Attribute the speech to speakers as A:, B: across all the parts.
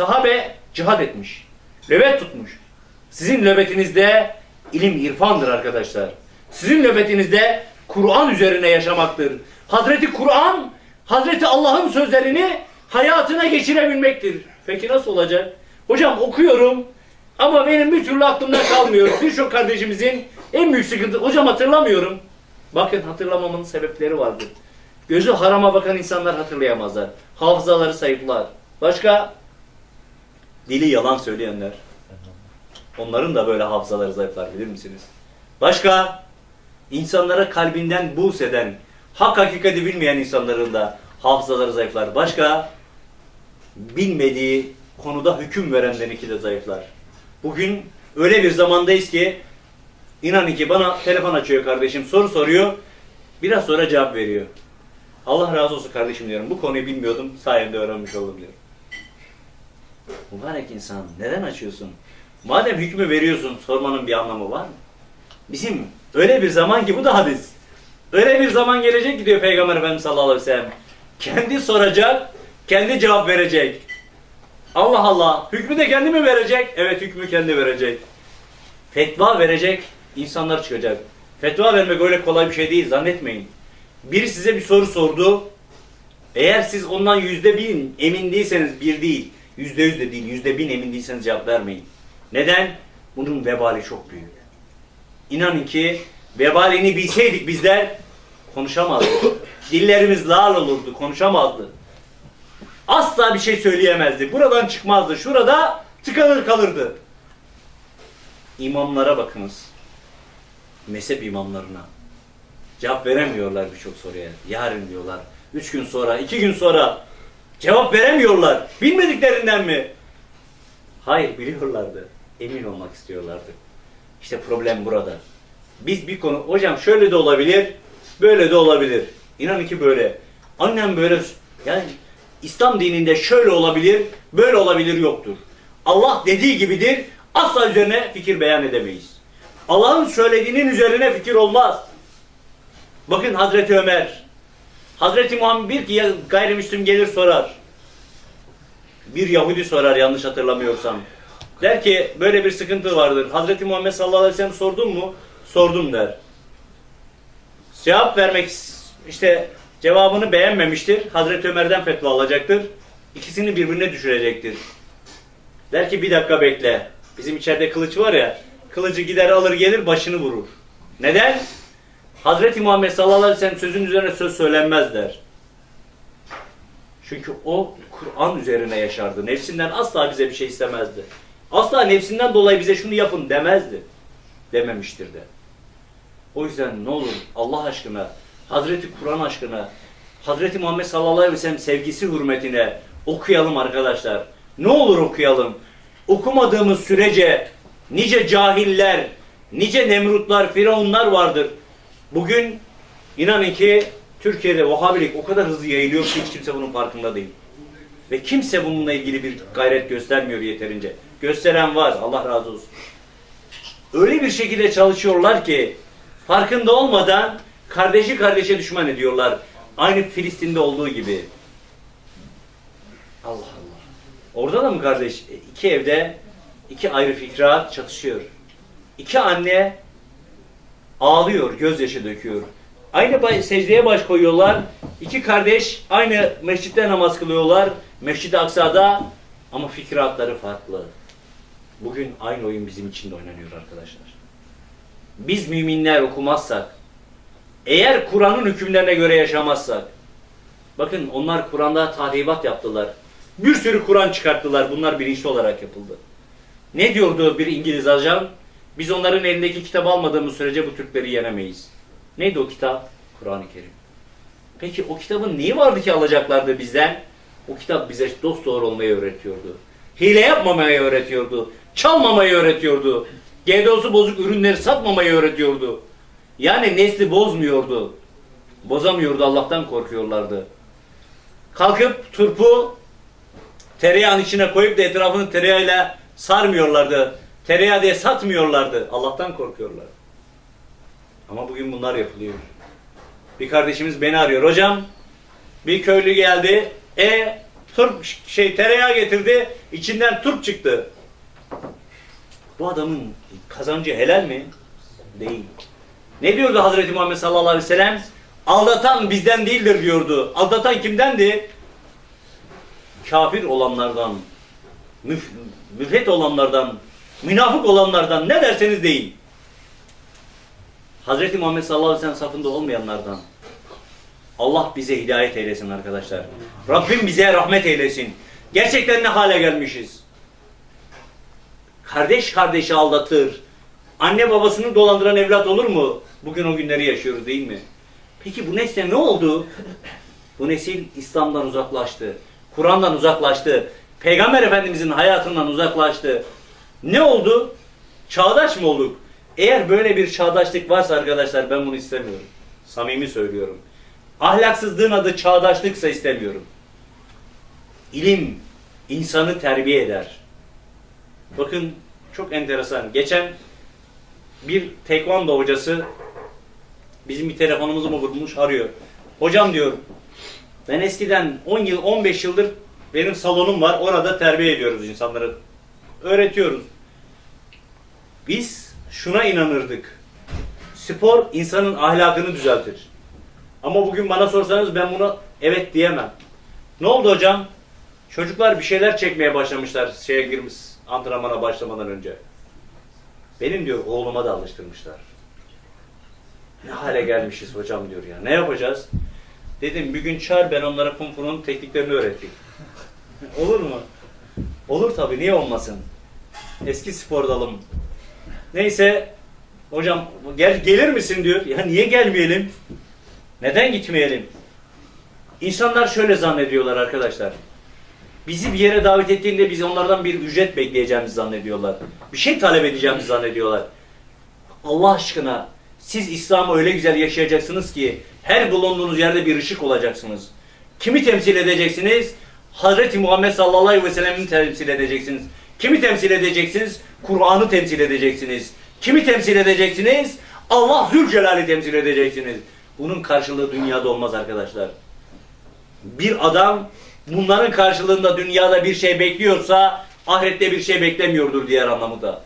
A: Sahabe cihad etmiş. Nöbet tutmuş. Sizin nöbetinizde ilim irfandır arkadaşlar. Sizin nöbetinizde Kur'an üzerine yaşamaktır. Hazreti Kur'an, Hazreti Allah'ın sözlerini hayatına geçirebilmektir. Peki nasıl olacak? Hocam okuyorum ama benim bir türlü aklımda kalmıyor. Birçok kardeşimizin en büyük sıkıntı, hocam hatırlamıyorum. Bakın hatırlamamın sebepleri vardır. Gözü harama bakan insanlar hatırlayamazlar. Hafızaları zayıflar. Başka? Dili yalan söyleyenler. Onların da böyle hafızaları zayıflar bilir misiniz? Başka? İnsanlara kalbinden buğz eden, hak hakikati bilmeyen insanların da hafızaları zayıflar. Başka? Bilmediği konuda hüküm verenlerinki de zayıflar. Bugün öyle bir zamandayız ki inanın ki bana telefon açıyor kardeşim, soru soruyor. Biraz sonra cevap veriyor. Allah razı olsun kardeşim diyorum. Bu konuyu bilmiyordum. Sayende öğrenmiş oldum diyorum. Mübarek insan neden açıyorsun? Madem hükmü veriyorsun sormanın bir anlamı var mı? Bizim öyle bir zaman ki bu da hadis. Öyle bir zaman gelecek ki diyor Peygamber Efendimiz sallallahu aleyhi ve sellem. Kendi soracak, kendi cevap verecek. Allah Allah. Hükmü de kendi mi verecek? Evet hükmü kendi verecek. Fetva verecek insanlar çıkacak. Fetva vermek öyle kolay bir şey değil zannetmeyin. Biri size bir soru sordu. Eğer siz ondan yüzde bin emin değilseniz bir değil, yüzde yüz de değil, yüzde bin emin değilseniz cevap vermeyin. Neden? Bunun vebali çok büyük. İnanın ki vebalini bilseydik bizler konuşamazdık. Dillerimiz lal olurdu, konuşamazdı. Asla bir şey söyleyemezdi. Buradan çıkmazdı. Şurada tıkanır kalırdı. İmamlara bakınız. Mezhep imamlarına. Cevap veremiyorlar birçok soruya. Yarın diyorlar. Üç gün sonra, iki gün sonra cevap veremiyorlar. Bilmediklerinden mi? Hayır biliyorlardı. Emin olmak istiyorlardı. İşte problem burada. Biz bir konu, hocam şöyle de olabilir, böyle de olabilir. İnanın ki böyle. Annem böyle, yani İslam dininde şöyle olabilir, böyle olabilir yoktur. Allah dediği gibidir, asla üzerine fikir beyan edemeyiz. Allah'ın söylediğinin üzerine fikir olmaz. Bakın Hazreti Ömer, Hazreti Muhammed bir ki gayrimüslim gelir sorar. Bir Yahudi sorar yanlış hatırlamıyorsam. Der ki böyle bir sıkıntı vardır. Hazreti Muhammed sallallahu aleyhi ve sellem sordun mu? Sordum der. Cevap vermek işte cevabını beğenmemiştir. Hazreti Ömer'den fetva alacaktır. İkisini birbirine düşürecektir. Der ki bir dakika bekle. Bizim içeride kılıç var ya. Kılıcı gider alır gelir başını vurur. Neden? Hazreti Muhammed sallallahu aleyhi ve sellem sözün üzerine söz söylenmez der. Çünkü o Kur'an üzerine yaşardı. Nefsinden asla bize bir şey istemezdi. Asla nefsinden dolayı bize şunu yapın demezdi. Dememiştir de. O yüzden ne olur Allah aşkına, Hazreti Kur'an aşkına, Hazreti Muhammed sallallahu aleyhi ve sellem sevgisi hürmetine okuyalım arkadaşlar. Ne olur okuyalım. Okumadığımız sürece nice cahiller, nice Nemrutlar, Firavunlar vardır. Bugün inanın ki Türkiye'de Vahabilik o kadar hızlı yayılıyor ki hiç kimse bunun farkında değil. Ve kimse bununla ilgili bir gayret göstermiyor yeterince. Gösteren var Allah razı olsun. Öyle bir şekilde çalışıyorlar ki farkında olmadan kardeşi kardeşe düşman ediyorlar. Aynı Filistin'de olduğu gibi. Allah Allah. Orada da mı kardeş? E, İki evde iki ayrı fikra çatışıyor. İki anne ağlıyor, gözyaşı döküyor. Aynı secdeye baş koyuyorlar. İki kardeş aynı mescitte namaz kılıyorlar. Mescid-i Aksa'da ama fikratları farklı. Bugün aynı oyun bizim için de oynanıyor arkadaşlar. Biz müminler okumazsak, eğer Kur'an'ın hükümlerine göre yaşamazsak, bakın onlar Kur'an'da tahribat yaptılar. Bir sürü Kur'an çıkarttılar. Bunlar bilinçli olarak yapıldı. Ne diyordu bir İngiliz ajan? Biz onların elindeki kitabı almadığımız sürece bu Türkleri yenemeyiz. Neydi o kitap? Kur'an-ı Kerim. Peki o kitabın neyi vardı ki alacaklardı bizden? O kitap bize dost doğru olmayı öğretiyordu. Hile yapmamayı öğretiyordu. Çalmamayı öğretiyordu. GDO'su bozuk ürünleri satmamayı öğretiyordu. Yani nesli bozmuyordu. Bozamıyordu Allah'tan korkuyorlardı. Kalkıp turpu tereyağın içine koyup da etrafını tereyağıyla sarmıyorlardı. Tereyağı diye satmıyorlardı. Allah'tan korkuyorlar. Ama bugün bunlar yapılıyor. Bir kardeşimiz beni arıyor. Hocam bir köylü geldi. E turp şey tereyağı getirdi. içinden turp çıktı. Bu adamın kazancı helal mi? Değil. Ne diyordu Hazreti Muhammed sallallahu aleyhi ve sellem? Aldatan bizden değildir diyordu. Aldatan kimdendi? Kafir olanlardan, müf, müfret olanlardan, münafık olanlardan ne derseniz deyin. Hazreti Muhammed sallallahu aleyhi ve sellem safında olmayanlardan. Allah bize hidayet eylesin arkadaşlar. Rabbim bize rahmet eylesin. Gerçekten ne hale gelmişiz? Kardeş kardeşi aldatır. Anne babasını dolandıran evlat olur mu? Bugün o günleri yaşıyoruz değil mi? Peki bu nesle ne oldu? Bu nesil İslam'dan uzaklaştı. Kur'an'dan uzaklaştı. Peygamber Efendimizin hayatından uzaklaştı. Ne oldu? Çağdaş mı olduk? Eğer böyle bir çağdaşlık varsa arkadaşlar ben bunu istemiyorum. Samimi söylüyorum. Ahlaksızlığın adı çağdaşlıksa istemiyorum. İlim insanı terbiye eder. Bakın çok enteresan. Geçen bir tekvando hocası bizim bir telefonumuzu mu vurmuş arıyor. Hocam diyor ben eskiden 10 yıl 15 yıldır benim salonum var. Orada terbiye ediyoruz insanları. Öğretiyoruz. Biz şuna inanırdık. Spor insanın ahlakını düzeltir. Ama bugün bana sorsanız ben buna evet diyemem. Ne oldu hocam? Çocuklar bir şeyler çekmeye başlamışlar şeye girmiş antrenmana başlamadan önce. Benim diyor oğluma da alıştırmışlar. Ne hale gelmişiz hocam diyor ya. Ne yapacağız? Dedim bir gün çağır ben onlara kung fu'nun tekniklerini öğreteyim. Olur mu? Olur tabii niye olmasın? Eski spor dalım. Neyse hocam gel, gelir misin diyor. Ya niye gelmeyelim? Neden gitmeyelim? İnsanlar şöyle zannediyorlar arkadaşlar. Bizi bir yere davet ettiğinde biz onlardan bir ücret bekleyeceğimizi zannediyorlar. Bir şey talep edeceğimizi zannediyorlar. Allah aşkına siz İslam'ı öyle güzel yaşayacaksınız ki her bulunduğunuz yerde bir ışık olacaksınız. Kimi temsil edeceksiniz? Hazreti Muhammed sallallahu aleyhi ve sellem'i temsil edeceksiniz. Kimi temsil edeceksiniz? Kur'an'ı temsil edeceksiniz. Kimi temsil edeceksiniz? Allah Zülcelal'i temsil edeceksiniz. Bunun karşılığı dünyada olmaz arkadaşlar. Bir adam bunların karşılığında dünyada bir şey bekliyorsa ahirette bir şey beklemiyordur diğer anlamı da.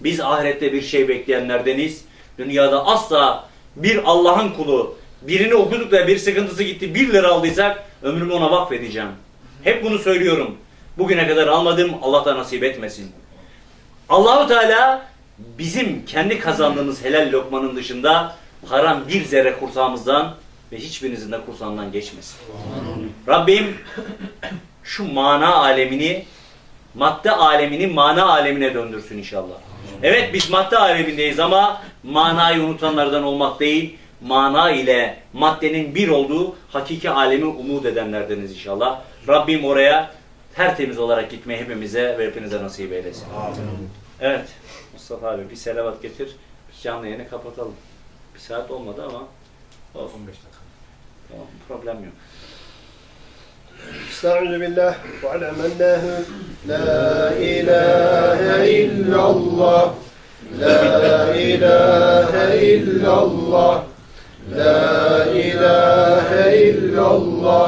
A: Biz ahirette bir şey bekleyenlerdeniz. Dünyada asla bir Allah'ın kulu birini okuduk da bir sıkıntısı gitti bir lira aldıysak ömrümü ona vakfedeceğim. Hep bunu söylüyorum. Bugüne kadar almadım Allah da nasip etmesin. Allahu Teala bizim kendi kazandığımız helal lokmanın dışında haram bir zerre kursağımızdan ve hiçbirinizin de kursağından geçmesin. Rabbim şu mana alemini madde alemini mana alemine döndürsün inşallah. Evet biz madde alemindeyiz ama manayı unutanlardan olmak değil, mana ile maddenin bir olduğu hakiki alemi umut edenlerdeniz inşallah. Rabbim oraya tertemiz olarak gitmeyi hepimize ve hepinize nasip eylesin. Evet Mustafa abi bir selavat getir. Canlı yayını kapatalım. Bir saat olmadı ama olsun.
B: 15 dakika.
A: Tamam, problem yok.
C: استعوذ بالله واعلم انه لا اله الا الله لا اله الا الله لا اله الا الله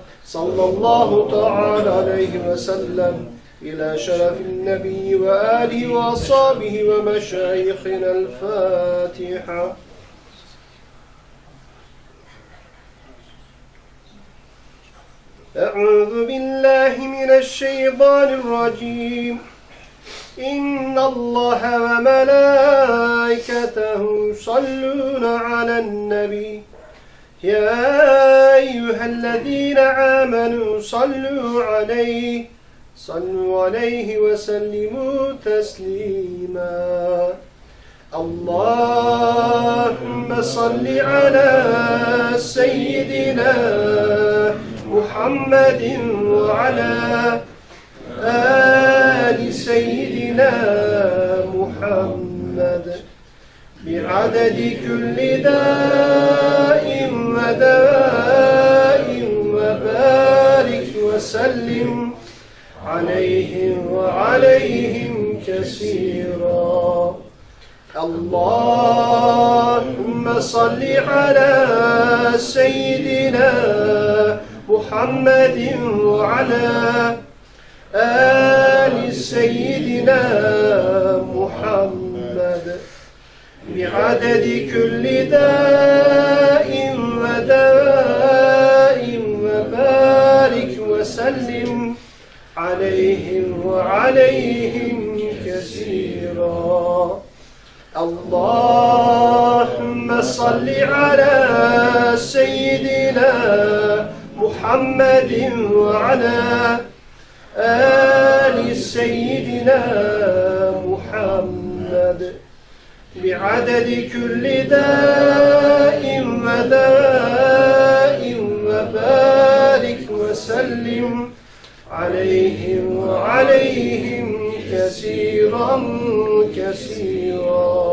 C: صلى الله تعالى عليه وسلم إلى شرف النبي وآله وأصحابه ومشايخنا الفاتحة. أعوذ بالله من الشيطان الرجيم. إن الله وملائكته يصلون على النبي. يا أيها الذين آمنوا صلوا عليه صلوا عليه وسلموا تسليما. اللهم صل على سيدنا محمد وعلى سيدنا محمد. بعدد كل داء محمد وعلى آل سيدنا محمد. بعدد كل داء وداء وبارك وسلم عليهم وعليهم كثيرا. اللهم صل على سيدنا محمد وعلى آل سيدنا محمد بعدد كل داء وداء وبارك وسلم عليهم وعليهم كثيرا كثيرا.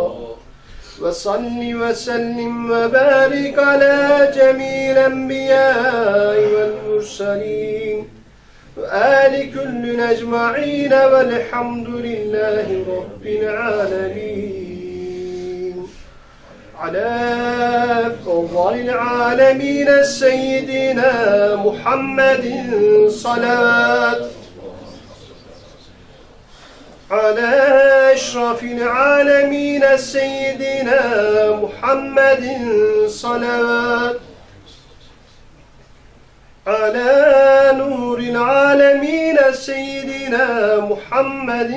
C: وصل وسلم وبارك على جميع الأنبياء والمرسلين وآل كل أجمعين والحمد لله رب العالمين. على أفضل العالمين سيدنا محمد صلاة على أشرف العالمين سيدنا محمد صلوات. على نور العالمين سيدنا محمد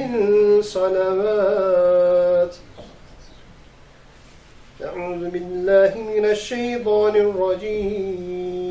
C: صلوات. أعوذ بالله من الشيطان الرجيم.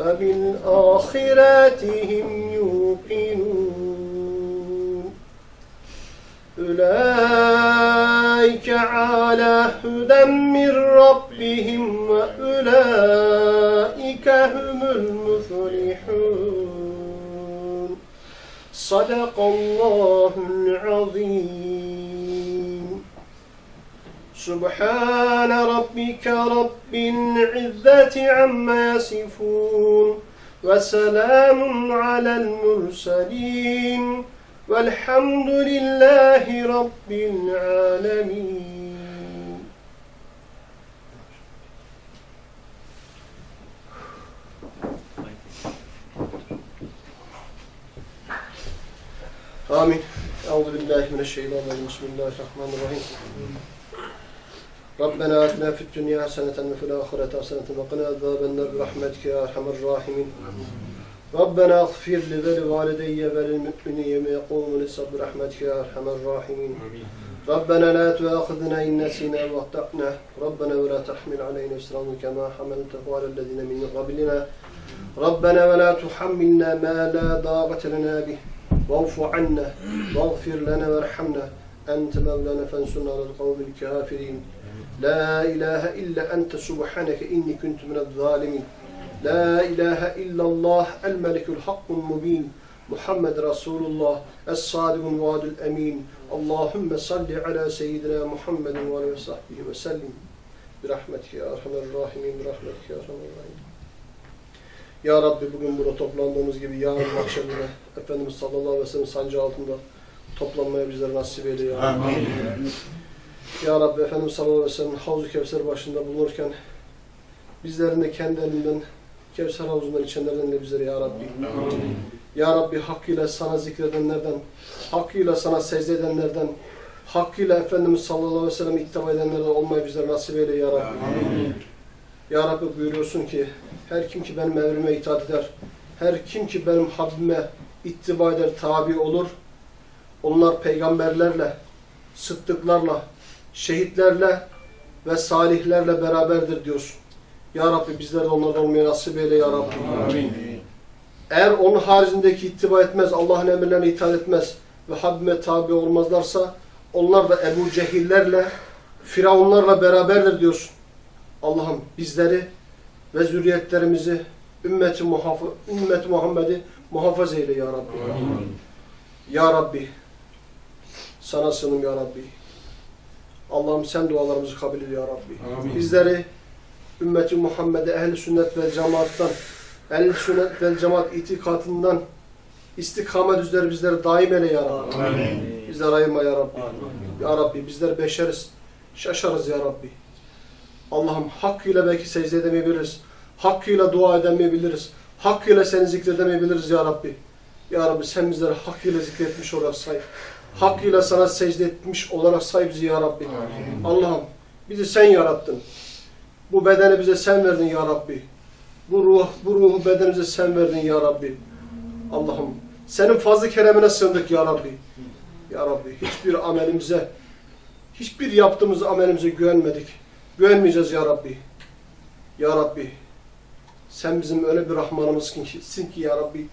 C: وبالآخرة هم يوقنون. أولئك على هدى من ربهم وأولئك هم المفلحون. صدق الله العظيم. سبحان ربك رب العزة عما يصفون وسلام على المرسلين والحمد لله رب العالمين. آمين. أعوذ بالله من الشيطان الرجيم. بسم الله الرحمن الرحيم. ربنا آتنا في الدنيا حسنة وفي الآخرة حسنة وقنا عذاب النار برحمتك يا أرحم الراحمين ربنا اغفر لي ولوالدي وللمؤمنين يوم يقومون الصبر برحمتك يا أرحم الراحمين ربنا لا تؤاخذنا إن نسينا واخطأنا ربنا ولا تحمل علينا إسرا كما حملته على الذين من قبلنا ربنا ولا تحملنا ما لا ضاقة لنا به واعف عنا واغفر لنا وارحمنا أنت مولانا فانصرنا على القوم الكافرين لا إله إلا أنت سبحانك إني كنت من الظالمين لا إله إلا الله الملك الحق المبين محمد رسول الله الصادق الوعد الأمين اللهم صل على سيدنا محمد وعلى وصحبه وسلم برحمتك يا أرحم الراحمين برحمتك يا أرحم الراحمين Ya Rabbi bugün burada toplandığımız gibi yarın akşamına Efendimiz sallallahu aleyhi ve sellem sancı altında toplanmaya bizlere nasip eyle ya.
B: Amin.
C: Ya Rabbi Efendimiz sallallahu aleyhi ve sellem Havzu Kevser başında bulunurken bizlerin de kendi elinden Kevser havuzundan içenlerden de bizleri ya Rabbi. Ya Rabbi hakkıyla sana zikredenlerden, hakkıyla sana secde edenlerden, hakkıyla Efendimiz sallallahu aleyhi ve sellem ittiba edenlerden olmayı bizlere nasip eyle ya Rabbi. Ya Rabbi buyuruyorsun ki her kim ki benim emrime itaat eder, her kim ki benim Habibime ittiba eder, tabi olur, onlar peygamberlerle, sıddıklarla, şehitlerle ve salihlerle beraberdir diyorsun. Ya Rabbi bizler de onlardan olmayı nasip eyle ya Rabbi. Eğer onun haricindeki ittiba etmez, Allah'ın emirlerine itaat etmez ve Habibime tabi olmazlarsa onlar da Ebu Cehillerle, Firavunlarla beraberdir diyorsun. Allah'ım bizleri ve zürriyetlerimizi ümmeti, muhaf ümmeti Muhammed'i muhafaza eyle ya Rabbi. Ya Rabbi sana sığınım ya Rabbi. Allah'ım sen dualarımızı kabul et ya Rabbi. Bizleri ümmeti Muhammed'e ehl sünnet ve cemaattan ehl sünnet ve cemaat itikatından istikamet üzere bizleri daim eyle ya Rabbi. Bizleri ayırma ya Rabbi. Ya Rabbi bizler beşeriz. Şaşarız ya Rabbi. Allah'ım hakkıyla belki secde edemeyebiliriz. Hakkıyla dua edemeyebiliriz. Hakkıyla seni zikredemeyebiliriz ya Rabbi. Ya Rabbi sen bizleri hakkıyla zikretmiş olarak say. Hakkıyla sana secde etmiş olarak say bizi ya Rabbi. Allah'ım bizi sen yarattın. Bu bedeni bize sen verdin ya Rabbi. Bu ruh, bu ruhu bedenimize sen verdin ya Rabbi. Allah'ım senin fazlı keremine sığındık ya Rabbi. Ya Rabbi hiçbir amelimize, hiçbir yaptığımız amelimize güvenmedik. Güvenmeyeceğiz ya Rabbi. Ya Rabbi sen bizim öyle bir Rahmanımızsın ki, ki ya Rabbi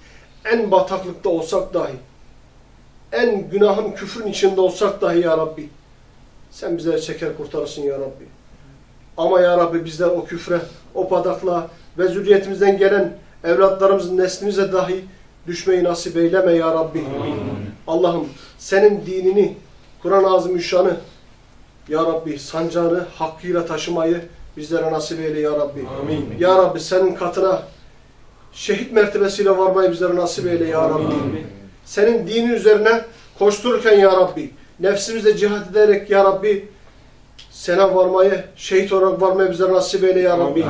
C: en bataklıkta olsak dahi, en günahın küfrün içinde olsak dahi ya Rabbi sen bizleri çeker kurtarırsın ya Rabbi. Ama ya Rabbi bizler o küfre, o bataklığa ve zürriyetimizden gelen evlatlarımızın neslimize dahi düşmeyi nasip eyleme ya Rabbi. Allah'ım senin dinini, Kur'an-ı Azimüşşan'ı ya Rabbi sancağını hakkıyla taşımayı bizlere nasip eyle ya Rabbi. Ya Rabbi senin katına şehit mertebesiyle varmayı bizlere nasip eyle ya Rabbi. Senin dinin üzerine koştururken ya Rabbi, nefsimizle cihat ederek ya Rabbi sana varmayı, şehit olarak varmayı bizlere nasip eyle ya Rabbi.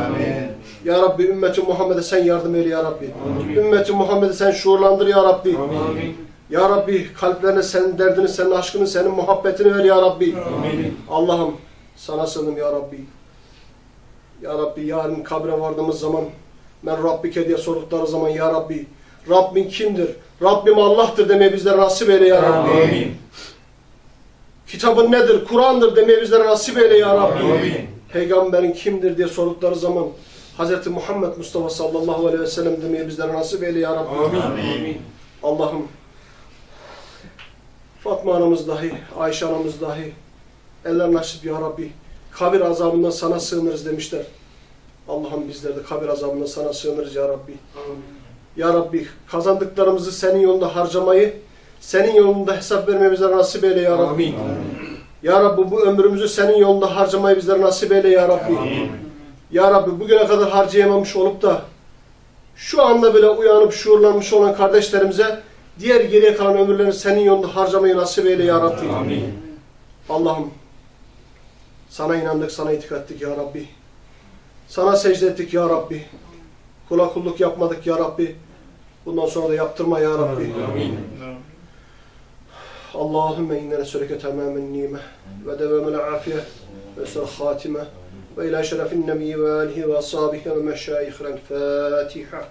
C: Ya Rabbi ümmeti Muhammed'e sen yardım eyle ya Rabbi. Ümmeti Muhammed'e sen şuurlandır ya Rabbi. Ya Rabbi kalplerine senin derdini, senin aşkını, senin muhabbetini ver ya Rabbi. Allah'ım sana sığınım ya Rabbi. Ya Rabbi yarın kabre vardığımız zaman ben Rabbike diye sordukları zaman ya Rabbi Rabbin kimdir? Rabbim Allah'tır demeye bizlere nasip eyle ya Rabbi. Kitabın nedir? Kur'an'dır demeye bizlere nasip eyle ya Rabbi. Peygamberin kimdir diye sordukları zaman Hz. Muhammed Mustafa sallallahu aleyhi ve sellem demeye bizlere nasip eyle ya Rabbi. Allah'ım Fatma anamız dahi, Ayşe anamız dahi eller nasip ya Rabbi. Kabir azabından sana sığınırız demişler. Allah'ım bizler de kabir azabından sana sığınırız ya Rabbi. Ya Rabbi kazandıklarımızı senin yolunda harcamayı, senin yolunda hesap vermeyi bize nasip eyle ya Rabbi. Ya Rabbi bu ömrümüzü senin yolunda harcamayı bizlere nasip eyle ya Rabbi. Ya Rabbi bugüne kadar harcayamamış olup da şu anda bile uyanıp şuurlanmış olan kardeşlerimize diğer geriye kalan ömürlerini senin yolunda harcamayı nasip eyle ya Rabbi. Allah'ım sana inandık, sana itikad ettik ya Rabbi. Sana secde ettik ya Rabbi. Kula kulluk yapmadık ya Rabbi. Bundan sonra da yaptırma ya Rabbi. Allahümme inne neseleke tamamen nime ve devamel afiye ve sır hatime ve ila şerefin nebiyyi ve alihi ve ashabihi ve meşayihlen Fatiha.